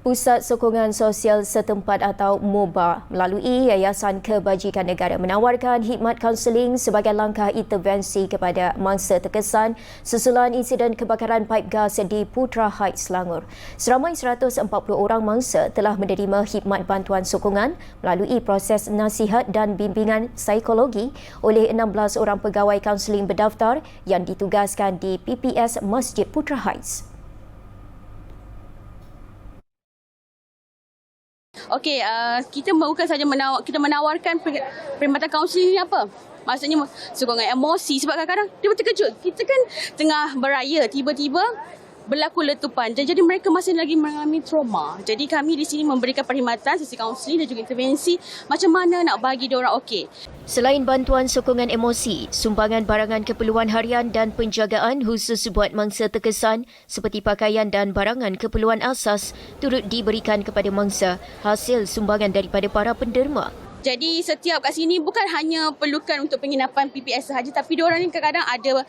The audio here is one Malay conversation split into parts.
Pusat Sokongan Sosial Setempat atau MOBA melalui Yayasan Kebajikan Negara menawarkan khidmat kaunseling sebagai langkah intervensi kepada mangsa terkesan susulan insiden kebakaran paip gas di Putra Heights, Selangor. Seramai 140 orang mangsa telah menerima khidmat bantuan sokongan melalui proses nasihat dan bimbingan psikologi oleh 16 orang pegawai kaunseling berdaftar yang ditugaskan di PPS Masjid Putra Heights. Okey, uh, kita bukan saja menawar, kita menawarkan per- perkhidmatan kaunseling ni apa? Maksudnya sokongan emosi sebab kadang-kadang dia terkejut. Kita kan tengah beraya tiba-tiba berlaku letupan jadi mereka masih lagi mengalami trauma. Jadi kami di sini memberikan perkhidmatan sesi kaunseling dan juga intervensi macam mana nak bagi dia orang okey. Selain bantuan sokongan emosi, sumbangan barangan keperluan harian dan penjagaan khusus buat mangsa terkesan seperti pakaian dan barangan keperluan asas turut diberikan kepada mangsa hasil sumbangan daripada para penderma. Jadi setiap kat sini bukan hanya perlukan untuk penginapan PPS sahaja tapi dia orang ni kadang-kadang ada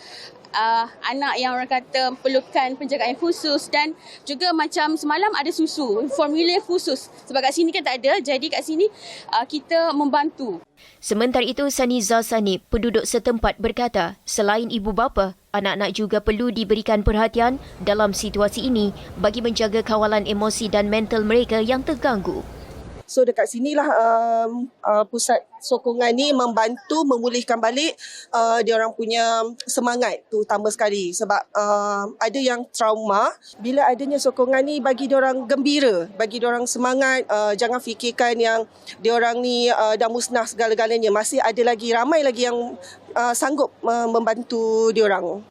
uh, anak yang orang kata perlukan penjagaan khusus dan juga macam semalam ada susu, formula khusus. Sebab kat sini kan tak ada, jadi kat sini uh, kita membantu. Sementara itu, Saniza Sanib, penduduk setempat berkata, selain ibu bapa, anak-anak juga perlu diberikan perhatian dalam situasi ini bagi menjaga kawalan emosi dan mental mereka yang terganggu. So dekat sinilah um, uh, pusat sokongan ni membantu memulihkan balik uh, dia orang punya semangat tu utama sekali. Sebab uh, ada yang trauma bila adanya sokongan ni bagi dia orang gembira bagi dia orang semangat uh, jangan fikirkan yang dia orang ni uh, dah musnah segala-galanya. Masih ada lagi ramai lagi yang uh, sanggup uh, membantu dia orang